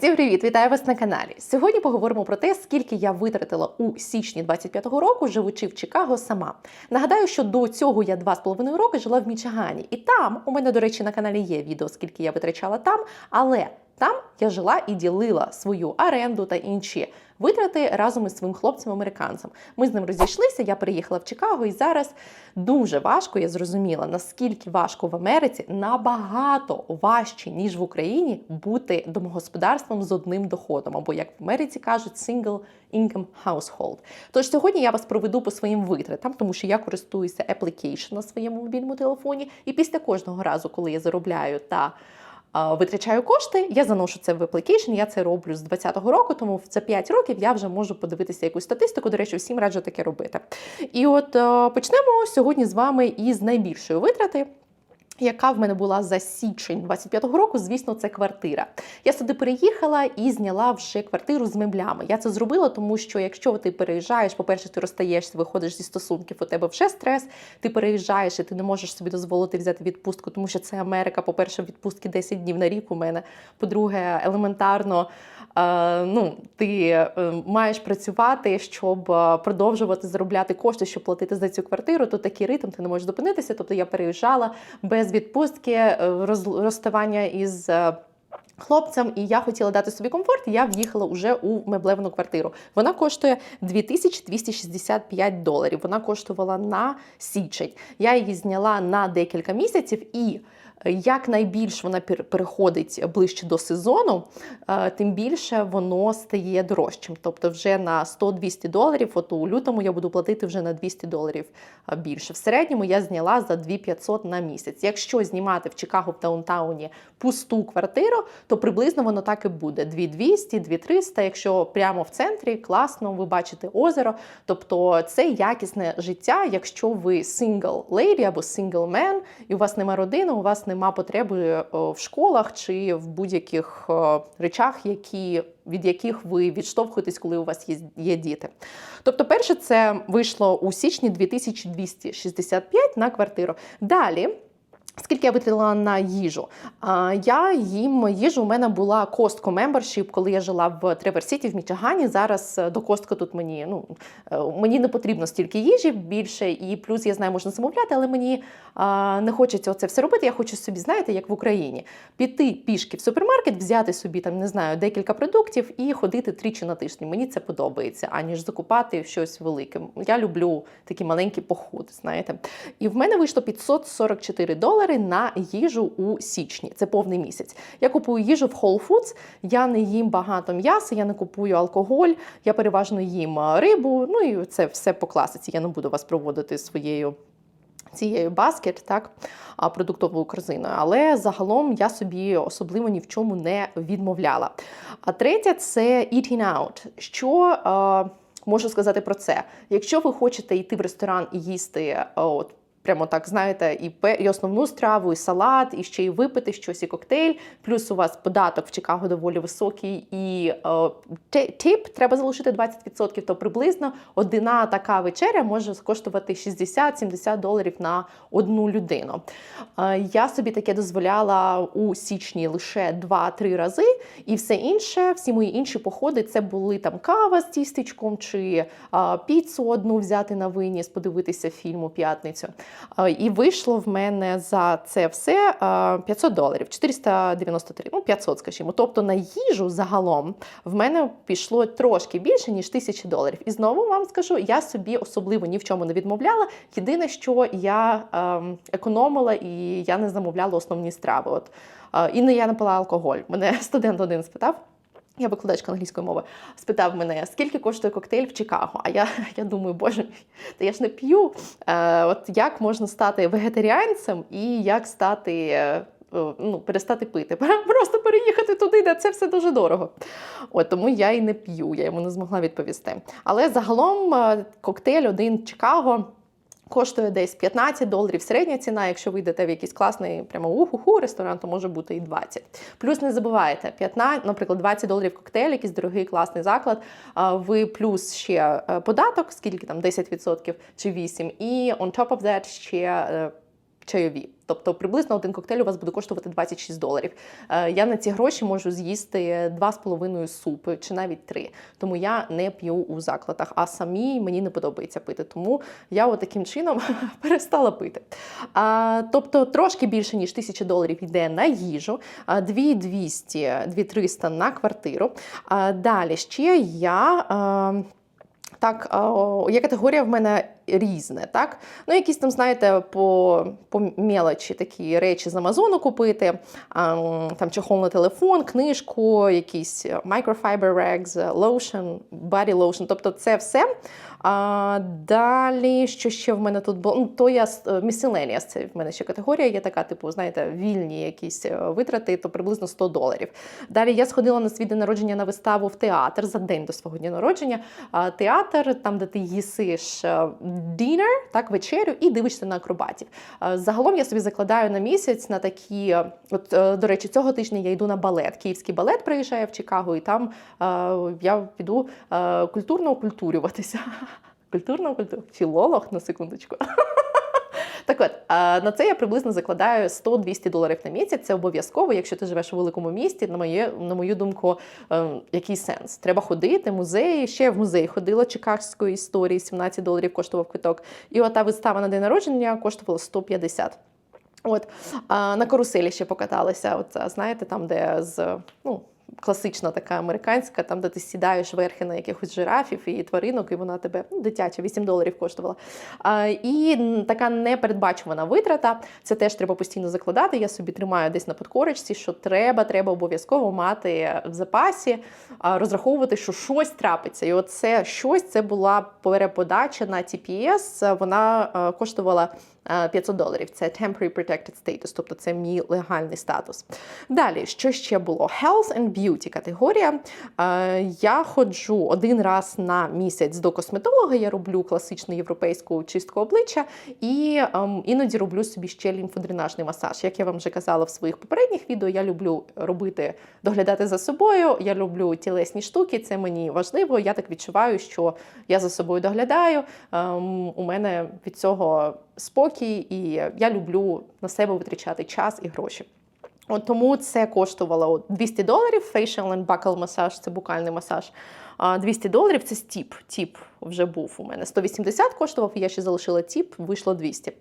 Всім привіт! Вітаю вас на каналі. Сьогодні поговоримо про те, скільки я витратила у січні 25-го року, живучи в Чикаго сама. Нагадаю, що до цього я два з половиною роки жила в Мічигані, і там у мене, до речі, на каналі є відео, скільки я витрачала там, але там я жила і ділила свою оренду та інші витрати разом із своїм хлопцем-американцем. Ми з ним розійшлися. Я переїхала в Чикаго, і зараз дуже важко. Я зрозуміла, наскільки важко в Америці набагато важче ніж в Україні бути домогосподарством з одним доходом, або як в Америці кажуть, single income household. Тож сьогодні я вас проведу по своїм витратам, тому що я користуюся application на своєму мобільному телефоні, і після кожного разу, коли я заробляю та Витрачаю кошти, я заношу це в application, я це роблю з 2020 року, тому за 5 років я вже можу подивитися якусь статистику. До речі, всім раджу таке робити. І от почнемо сьогодні з вами із найбільшої витрати яка в мене була за січень 25-го року, звісно, це квартира. Я сюди переїхала і зняла вже квартиру з меблями. Я це зробила, тому що якщо ти переїжджаєш, по-перше, ти розстаєшся, виходиш зі стосунків, у тебе вже стрес, ти переїжджаєш і ти не можеш собі дозволити взяти відпустку, тому що це Америка. По-перше, відпустки 10 днів на рік у мене. По-друге, елементарно. Ну, ти е, маєш працювати, щоб е, продовжувати заробляти кошти, щоб платити за цю квартиру, то такий ритм ти не можеш зупинитися. Тобто я переїжджала без відпустки, е, розставання із. Е, хлопцям, і я хотіла дати собі комфорт, і я в'їхала уже у меблевну квартиру. Вона коштує 2265 доларів. Вона коштувала на січень. Я її зняла на декілька місяців і як найбільш вона переходить ближче до сезону, е, тим більше воно стає дорожчим. Тобто, вже на 100-200 доларів, от у лютому я буду платити вже на 200 доларів е, більше. В середньому я зняла за 2500 на місяць. Якщо знімати в Чикаго в Даунтауні пусту квартиру, то приблизно воно так і буде: 2200, 2300. Якщо прямо в центрі класно, ви бачите озеро. Тобто це якісне життя, якщо ви single lady або single man, і у вас нема родини, у вас нема потреби е, в школах чи в будь-яких е, речах, які, від яких ви відштовхуєтесь, коли у вас є, є діти. Тобто, перше, це вийшло у січні 2265 на квартиру. Далі. Скільки я витратила на їжу? Я їм їжу у мене була Costco Membership, коли я жила в Тревер Сіті в Мічигані. Зараз е, до Costco тут мені ну е, мені не потрібно стільки їжі більше, і плюс я знаю, можна замовляти, але мені не хочеться це все робити. Я хочу собі, знаєте, як в Україні, піти пішки в супермаркет, взяти собі там не знаю декілька продуктів і ходити тричі на тиждень. Мені це подобається, аніж закупати щось велике. Я люблю такі маленькі походи. Знаєте, і в мене вийшло 544 долари долари на їжу у січні. Це повний місяць. Я купую їжу в Whole Foods, Я не їм багато м'яса, я не купую алкоголь, я переважно їм рибу. Ну і це все по класиці. Я не буду вас проводити своєю. Цією баскет, так, продуктовою корзиною, але загалом я собі особливо ні в чому не відмовляла. А третє це eating out. Що е, можу сказати про це? Якщо ви хочете йти в ресторан і їсти от Прямо так, знаєте, і і основну страву, і салат, і ще й випити щось, і коктейль. Плюс у вас податок в Чикаго доволі високий, і е, тип треба залишити 20%, то приблизно одна така вечеря може коштувати 60-70 доларів на одну людину. Е, я собі таке дозволяла у січні лише 2-3 рази, і все інше, всі мої інші походи це були там кава з тістечком чи е, піцу одну взяти на виніс, подивитися фільм у п'ятницю. І вийшло в мене за це все 500 доларів, 493, ну 500, скажімо. Тобто на їжу загалом в мене пішло трошки більше, ніж 1000 доларів. І знову вам скажу, я собі особливо ні в чому не відмовляла. Єдине, що я ем, економила і я не замовляла основні страви. От і не я не алкоголь. Мене студент один спитав. Я викладачка англійської мови спитав мене, скільки коштує коктейль в Чикаго. А я я думаю, боже та я ж не п'ю. Е, От як можна стати вегетаріанцем і як стати, е, ну, перестати пити? Просто переїхати туди, де це все дуже дорого. От Тому я і не п'ю, я йому не змогла відповісти. Але загалом е, коктейль один Чикаго. Коштує десь 15 доларів середня ціна. Якщо ви йдете в якийсь класний прямо уху ресторан, то може бути і 20. Плюс не забувайте, 15, наприклад, 20 доларів коктейль, якийсь дорогий класний заклад. Ви плюс ще е, податок, скільки там 10% чи 8%, і on top of that ще е, чайові. Тобто приблизно один коктейль у вас буде коштувати 26 доларів. Е, Я на ці гроші можу з'їсти 2,5 супи чи навіть 3. Тому я не п'ю у закладах, а самі мені не подобається пити. Тому я от таким чином перестала пити. Тобто трошки більше, ніж 1000 доларів йде на їжу, 2200, 2300 на квартиру. Далі ще я. А, так, є категорія в мене різне, так? Ну, якісь там, знаєте, по, по мелочі такі речі з Амазону купити, там чехол на телефон, книжку, якісь microfiber rags, lotion, body lotion, тобто це все. А, далі, що ще в мене тут було? Ну, то я miscellaneous, це в мене ще категорія є така, типу, знаєте, вільні якісь е, витрати, то приблизно 100 доларів. Далі я сходила на свій день народження на виставу в театр за день до свого дня народження. А, Театр, там, де ти їсиш е, dinner, так, вечерю, і дивишся на акробатів. А, Загалом я собі закладаю на місяць на такі. е, От, е, до речі, цього тижня я йду на балет. Київський балет приїжджає в Чикаго, і там е, я піду е, культурно окультурюватися. Культурно культур... Філолог на секундочку. Так от, на це я приблизно закладаю 100-200 доларів на місяць. Це обов'язково, якщо ти живеш у великому місті. На моє, на мою думку, ем, який сенс? Треба ходити, музеї. Ще я в музей ходила чикагської історії, 17 доларів коштував квиток. І ота вистава на день народження коштувала 150. От а, на каруселі ще покаталися. От знаєте, там, де з ну. Класична така американська, там де ти сідаєш верхи на якихось жирафів і тваринок, і вона тебе ну, дитяча, 8 доларів коштувала. А, і така непередбачувана витрата. Це теж треба постійно закладати. Я собі тримаю десь на подкорочці, що треба, треба обов'язково мати в запасі, розраховувати, що щось трапиться. І оце щось це була переподача на TPS. Вона е, коштувала. Е, 500 доларів це temporary protected status, тобто це мій легальний статус. Далі, що ще було? Health and beauty категорія. Е, Я ходжу один раз на місяць до косметолога. Я роблю класичну європейську чистку обличчя і ем, іноді роблю собі ще лімфодренажний масаж. Як я вам вже казала в своїх попередніх відео, я люблю робити, доглядати за собою. Я люблю тілесні штуки, це мені важливо. Я так відчуваю, що я за собою доглядаю. Ем, у мене від цього спокій, і я люблю на себе витрачати час і гроші. От тому це коштувало 200 доларів. Facial and buckle масаж це букальний масаж. 200 доларів це стіп. Тіп вже був у мене. 180 коштував, я ще залишила тіп, вийшло 200.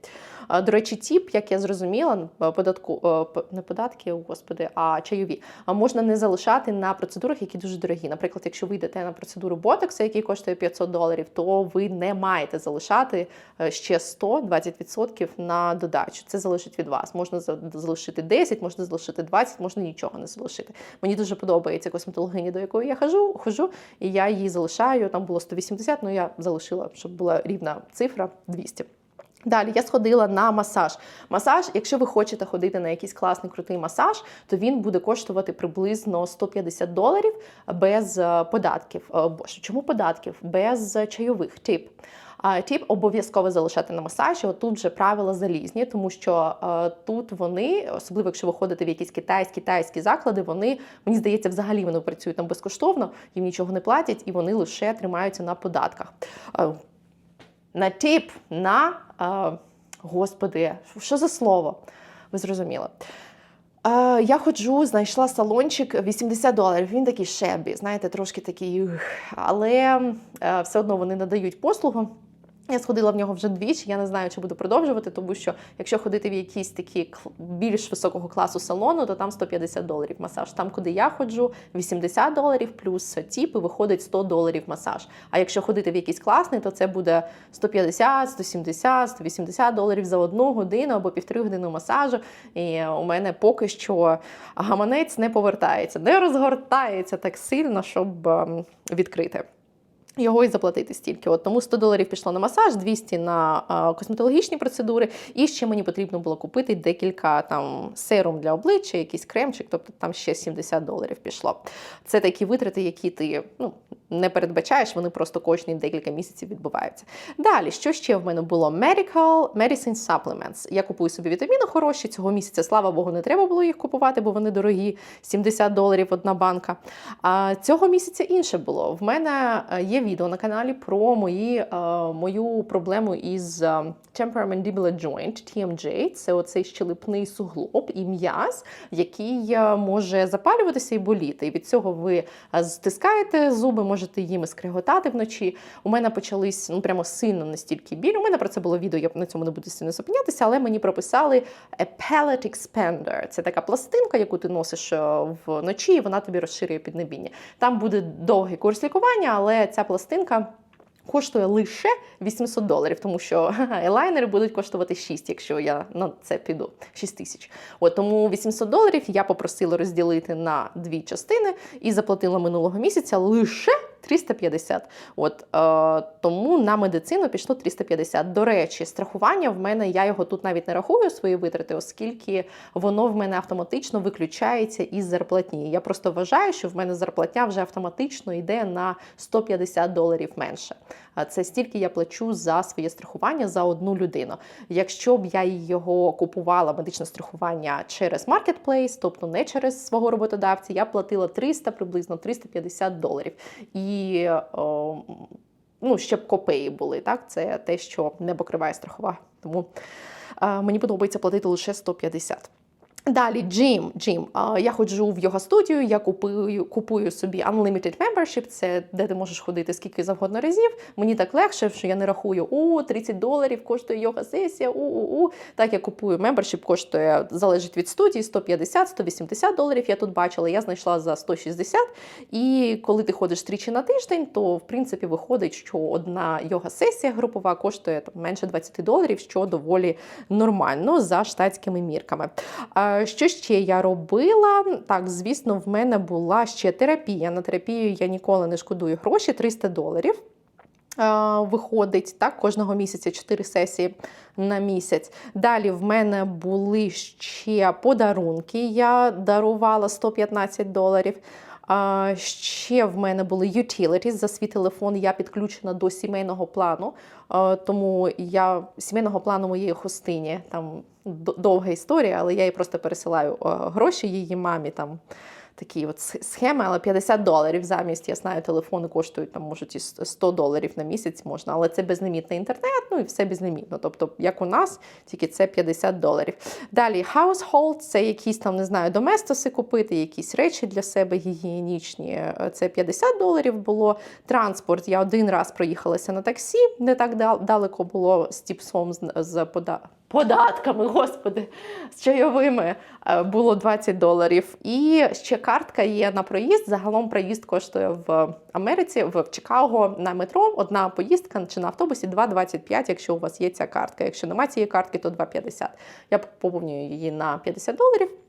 До речі, тіп, як я зрозуміла, податку е, не податки, господи, а чайові. А можна не залишати на процедурах, які дуже дорогі. Наприклад, якщо ви йдете на процедуру ботокса, який коштує 500 доларів, то ви не маєте залишати е, ще 100-20% на додачу. Це залежить від вас. Можна за- залишити 10, можна залишити 20, можна нічого не залишити. Мені дуже подобається косметологиня, до якої я хожу, хожу, і я її залишаю. Там було 180, але я залишила, щоб була рівна цифра 200. Далі я сходила на масаж. Масаж, якщо ви хочете ходити на якийсь класний крутий масаж, то він буде коштувати приблизно 150 доларів без е, податків. Е, Боже, чому податків? Без чайових тип. Тіп обов'язково залишати на масажі. От тут вже правила залізні, тому що е, тут вони, особливо якщо ви ходите в якісь китайські китайські заклади, вони мені здається, взагалі вони працюють там безкоштовно, їм нічого не платять, і вони лише тримаються на податках. Е, на тип, на е, господи, що за слово? Ви зрозуміли. А, я ходжу, знайшла салончик 80 доларів. Він такий шебі, знаєте, трошки такий, але все одно вони надають послугу. Я сходила в нього вже двічі. Я не знаю, чи буду продовжувати, тому що якщо ходити в якісь такі більш високого класу салону, то там 150 доларів масаж. Там, куди я ходжу, 80 доларів плюс тіп, і виходить 100 доларів масаж. А якщо ходити в якийсь класний, то це буде 150, 170, 180 доларів за одну годину або півтори години масажу. І у мене поки що гаманець не повертається, не розгортається так сильно, щоб ем, відкрити його і заплатити стільки. От тому 100 доларів пішло на масаж, 200 на а, косметологічні процедури. І ще мені потрібно було купити декілька там серум для обличчя, якийсь кремчик, тобто там ще 70 доларів пішло. Це такі витрати, які ти ну, не передбачаєш, вони просто кожні декілька місяців відбуваються. Далі, що ще в мене було? Medical Medicine Supplements. Я купую собі вітаміни хороші. Цього місяця, слава Богу, не треба було їх купувати, бо вони дорогі 70 доларів одна банка. А цього місяця інше було. В мене е, є відео на каналі про мої, е, мою проблему із е, temporomandibular joint, TMJ. Це оцей щелепний суглоб і м'яз, який е, може запалюватися і боліти. І від цього ви стискаєте зуби, можете їми скриготати вночі. У мене почались ну прямо сильно настільки біль. У мене про це було відео, я на цьому не буду сильно зупинятися, але мені прописали a pellet expander. Це така пластинка, яку ти носиш вночі, і вона тобі розширює піднебіння. Там буде довгий курс лікування, але ця пластинка. Коштує лише 800 доларів, тому що елайнери будуть коштувати 6, якщо я на це піду. 6 тисяч. От тому 800 доларів я попросила розділити на дві частини і заплатила минулого місяця лише 350. От е, тому на медицину пішло 350. До речі, страхування в мене я його тут навіть не рахую свої витрати, оскільки воно в мене автоматично виключається із зарплатні. Я просто вважаю, що в мене зарплатня вже автоматично йде на 150 доларів менше. Це стільки я плачу за своє страхування за одну людину. Якщо б я його купувала медичне страхування через маркетплейс, тобто не через свого роботодавця, я платила 300 приблизно 350 доларів. І о, ну, ще б копеї були. Так, це те, що не покриває страхова. Тому е, мені подобається платити лише 150. Далі джим. джим. Я ходжу в йога студію, я купую, купую собі unlimited membership, це де ти можеш ходити скільки завгодно разів. Мені так легше, що я не рахую у 30 доларів коштує йога сесія. у у у Так я купую membership, коштує залежить від студії 150-180 доларів. Я тут бачила, я знайшла за 160. І коли ти ходиш тричі на тиждень, то в принципі виходить, що одна йога сесія групова коштує там менше 20 доларів, що доволі нормально за штатськими мірками. Що ще я робила? Так, звісно, в мене була ще терапія. На терапію я ніколи не шкодую гроші 300 доларів. Виходить так, кожного місяця 4 сесії на місяць. Далі в мене були ще подарунки. Я дарувала 115 доларів. А, ще в мене були utilities. За свій телефон я підключена до сімейного плану, тому я сімейного плану моєї хостині. Там довга історія, але я їй просто пересилаю гроші її мамі. там такі от схеми, але 50 доларів замість, я знаю, телефони коштують там, можуть і 100 доларів на місяць можна, але це безлімітний інтернет, ну і все безлімітно. Тобто, як у нас, тільки це 50 доларів. Далі household, це якісь там, не знаю, доместоси купити, якісь речі для себе гігієнічні. Це 50 доларів було. Транспорт. Я один раз проїхалася на таксі, не так далеко було з тіпсом з, з пода податками, господи, з чайовими е, було 20 доларів. І ще картка є на проїзд. Загалом проїзд коштує в Америці, в Чикаго на метро. Одна поїздка чи на автобусі 2,25, якщо у вас є ця картка. Якщо немає цієї картки, то 2,50. Я поповнюю її на 50 доларів.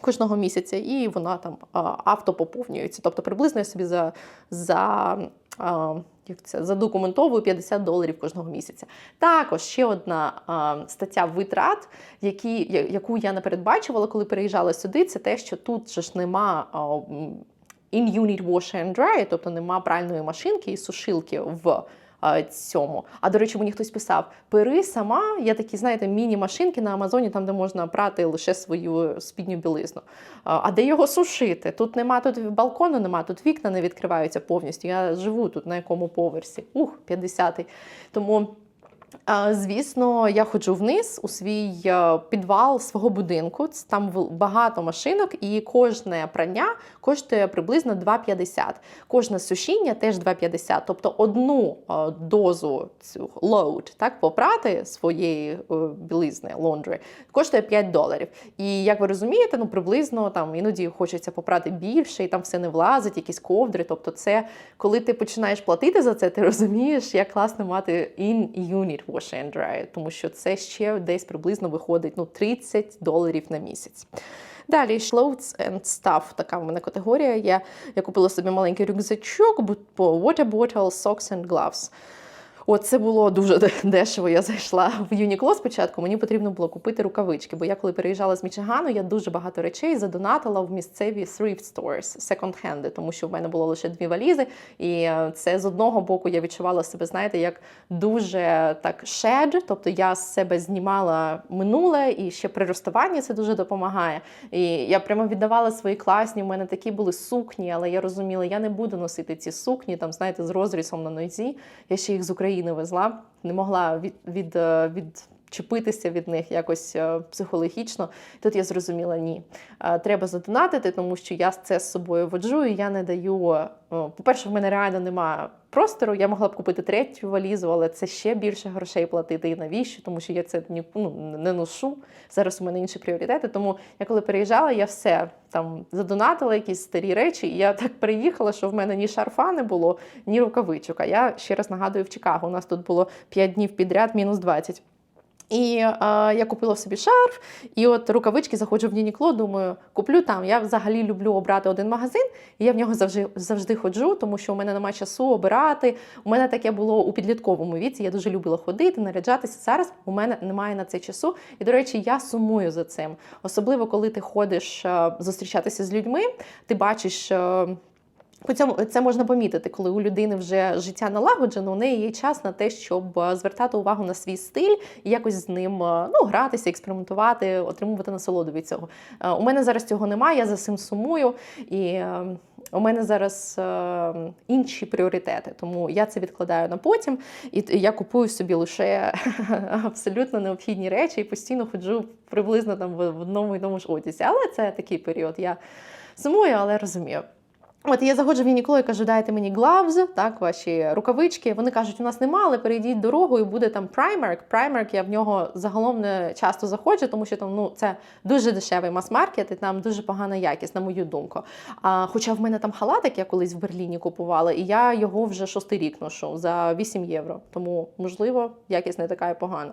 Кожного місяця, і вона там автопоповнюється. Тобто приблизно я собі за за як це задокументовую 50 доларів кожного місяця. Також ще одна стаття витрат, які, яку я не передбачувала, коли переїжджала сюди, це те, що тут же ж нема. А, in-unit wash and dry, тобто нема пральної машинки і сушилки в цьому. А до речі, мені хтось писав: пери сама, я такі, знаєте, міні-машинки на Амазоні, там де можна прати лише свою спідню білизну. А де його сушити? Тут нема тут балкону, нема, тут вікна не відкриваються повністю. Я живу тут на якому поверсі. Ух, 50-й. Тому. Звісно, я ходжу вниз у свій е, підвал свого будинку. Там багато машинок, і кожне прання коштує приблизно 2,50. Кожне сушіння теж 2,50. Тобто одну е, дозу цю load, так, попрати своєї е, білизни laundry, коштує 5 доларів. І як ви розумієте, ну приблизно там іноді хочеться попрати більше, і там все не влазить, якісь ковдри. Тобто, це коли ти починаєш платити за це, ти розумієш, як класно мати in unit від Wash and Dry, тому що це ще десь приблизно виходить ну, 30 доларів на місяць. Далі clothes and stuff, така в мене категорія Я Я купила собі маленький рюкзачок, water bottle, socks and gloves. От це було дуже дешево. Я зайшла в Юнікло спочатку. Мені потрібно було купити рукавички, бо я коли переїжджала з Мічигану, я дуже багато речей задонатила в місцеві thrift stores, second-hand, тому що в мене було лише дві валізи, і е, це з одного боку я відчувала себе, знаєте, як дуже так shed, тобто я з себе знімала минуле, і ще при розставанні це дуже допомагає. І я прямо віддавала свої класні. У мене такі були сукні, але я розуміла, я не буду носити ці сукні, там знаєте, з розрізом на нозі. Я ще їх з України везла, не могла від, від, е, від чепитися від них якось е, психологічно. Тут я зрозуміла, ні. Е, Треба задонатити, тому що я це з собою воджу, і я не даю. е, По-перше, в мене реально немає простору. Я могла б купити третю валізу, але це ще більше грошей платити. І навіщо? Тому що я це ну, не ношу. Зараз у мене інші пріоритети. Тому я коли переїжджала, я все там задонатила якісь старі речі. І я так приїхала, що в мене ні шарфа не було, ні рукавичок. А я ще раз нагадую в Чикаго. У нас тут було 5 днів підряд, мінус 20. І е, я купила собі шарф, і от рукавички заходжу в Юнікло, думаю, куплю там. Я взагалі люблю обрати один магазин, і я в нього завжди завжди ходжу, тому що у мене немає часу обирати. У мене таке було у підлітковому віці. Я дуже любила ходити, наряджатися. Зараз у мене немає на це часу. І, до речі, я сумую за цим. Особливо, коли ти ходиш е, зустрічатися з людьми, ти бачиш. По цьому це можна помітити, коли у людини вже життя налагоджено, у неї є час на те, щоб е, звертати увагу на свій стиль і якось з ним е, ну, гратися, експериментувати, отримувати насолоду від цього. Е, У мене зараз цього немає, я за цим сумую, і у мене зараз інші пріоритети, тому я це відкладаю на потім. І я купую собі лише абсолютно необхідні речі і постійно ходжу приблизно там в одному і тому ж одязі. Але це такий період. Я сумую, але розумію. От я заходжу в Юнікло і кажу, дайте мені gloves, так, ваші рукавички. Вони кажуть, у нас нема, але перейдіть дорогу і буде там Primark. Primark, я в нього загалом не часто заходжу, тому що там ну, це дуже дешевий мас-маркет і там дуже погана якість, на мою думку. А, хоча в мене там халатик я колись в Берліні купувала, і я його вже шостий рік ношу за 8 євро. Тому, можливо, якість не така і погана.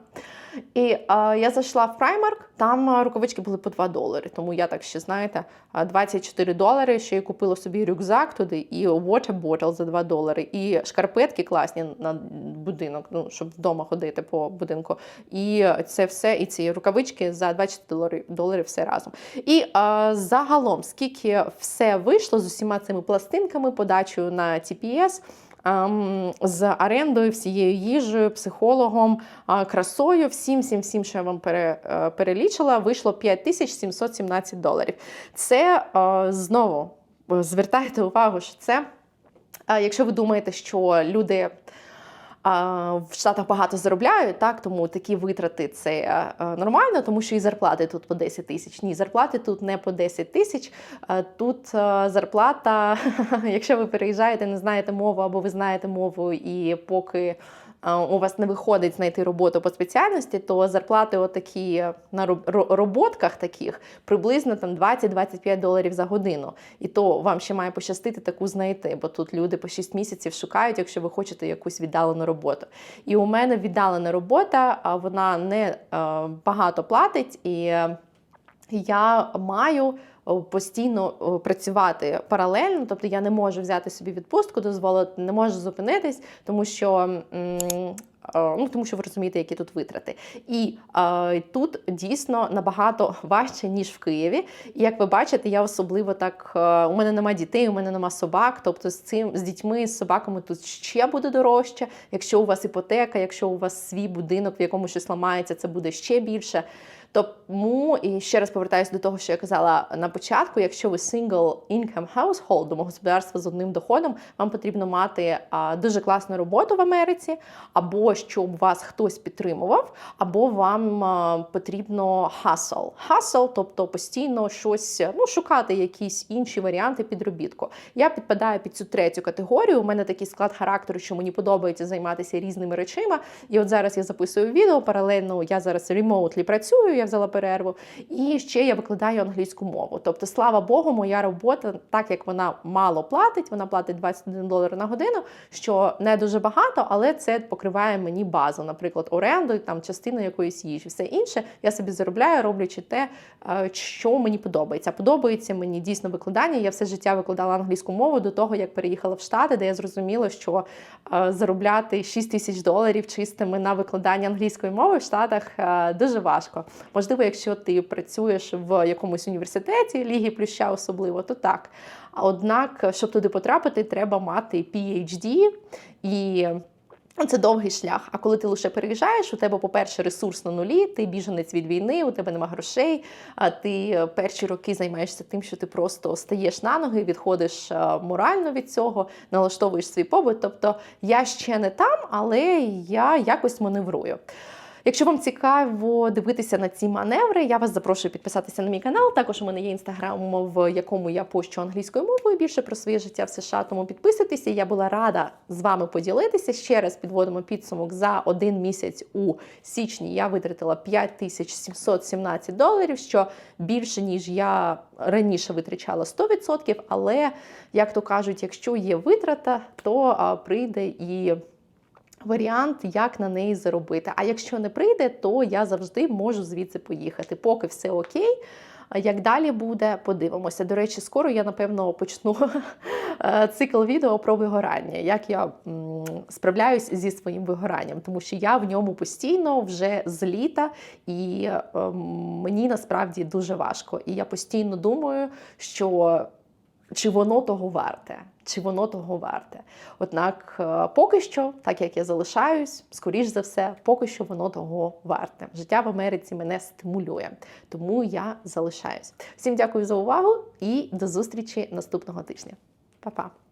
І а, я зайшла в Primark, там рукавички були по 2 долари. Тому я так ще, знаєте, а, 24 долари. Ще й купила собі рюкзак туди, і water bottle за 2 долари, і шкарпетки класні на будинок, ну, щоб вдома ходити по будинку. І це все, і ці рукавички за 24 долари, все разом. І а, загалом, скільки все вийшло з усіма цими пластинками, подачею на TPS, з орендою, всією їжею, психологом, красою, всім, всім, всім, що я вам е, перелічила, вийшло 5717 доларів. Це е, знову е, звертайте увагу, що це, якщо ви думаєте, що люди. В Штатах багато заробляють, так тому такі витрати це е, нормально, тому що і зарплати тут по 10 тисяч. Ні, зарплати тут не по 10 тисяч. Е, Тут е, зарплата, якщо ви переїжджаєте, не знаєте мову або ви знаєте мову, і поки у вас не виходить знайти роботу по спеціальності, то зарплати отакі на роботках таких приблизно там 20-25 доларів за годину. І то вам ще має пощастити таку знайти, бо тут люди по 6 місяців шукають, якщо ви хочете якусь віддалену роботу. І у мене віддалена робота, вона не е, багато платить і. е, я маю постійно працювати паралельно, тобто я не можу взяти собі відпустку, дозволити, не можу зупинитись, тому що. Ну, тому що ви розумієте, які тут витрати. І е, тут дійсно набагато важче, ніж в Києві. І як ви бачите, я особливо так. е, у мене нема дітей, у мене нема собак. Тобто з цим з дітьми, з собаками тут ще буде дорожче. Якщо у вас іпотека, якщо у вас свій будинок, в якому щось ламається, це буде ще більше. Тому і ще раз повертаюся до того, що я казала на початку. Якщо ви single income household, домогосподарство з одним доходом, вам потрібно мати а, дуже класну роботу в Америці, або щоб вас хтось підтримував, або вам а, потрібно hustle. Hustle, тобто постійно щось ну, шукати якісь інші варіанти підробітку. Я підпадаю під цю третю категорію. У мене такий склад характеру, що мені подобається займатися різними речима. І от зараз я записую відео. Паралельно я зараз ремоутлі працюю. Я взяла перерву. І ще я викладаю англійську мову. Тобто, слава Богу, моя робота, так як вона мало платить, вона платить 21 долар на годину, що не дуже багато, але це покриває мені базу, наприклад, оренду, там частину якоїсь їжі, все інше. Я собі заробляю, роблячи те, е, що мені подобається. Подобається мені дійсно викладання. Я все життя викладала англійську мову до того, як переїхала в Штати, де я зрозуміла, що е, заробляти 6 тисяч доларів чистими на викладання англійської мови в Штатах е, дуже важко. Можливо, якщо ти працюєш в якомусь університеті, лігі плюща особливо, то так. Однак, щоб туди потрапити, треба мати PhD і. Це довгий шлях. А коли ти лише переїжджаєш, у тебе, по-перше, ресурс на нулі, ти біженець від війни, у тебе нема грошей. А ти перші роки займаєшся тим, що ти просто стаєш на ноги, відходиш морально від цього, налаштовуєш свій побут. Тобто я ще не там, але я якось маневрую. Якщо вам цікаво дивитися на ці маневри, я вас запрошую підписатися на мій канал. Також у мене є інстаграм, в якому я пощу англійською мовою більше про своє життя в США. Тому підписуйтеся. Я була рада з вами поділитися. Ще раз підводимо підсумок за один місяць у січні. Я витратила 5717 доларів, що більше ніж я раніше витрачала 100%. Але як то кажуть, якщо є витрата, то прийде і варіант, як на неї заробити. А якщо не прийде, то я завжди можу звідси поїхати. Поки все окей. Як далі буде, подивимося. До речі, скоро я напевно почну е, цикл відео про вигорання, як я справляюсь зі своїм вигоранням, тому що я в ньому постійно вже з літа, і е, мені насправді дуже важко. І я постійно думаю, що чи воно того варте, чи воно того варте. Однак, е, поки що, так як я залишаюсь, скоріш за все, поки що воно того варте. Життя в Америці мене стимулює, тому я залишаюсь. Всім дякую за увагу і до зустрічі наступного тижня. Па-па!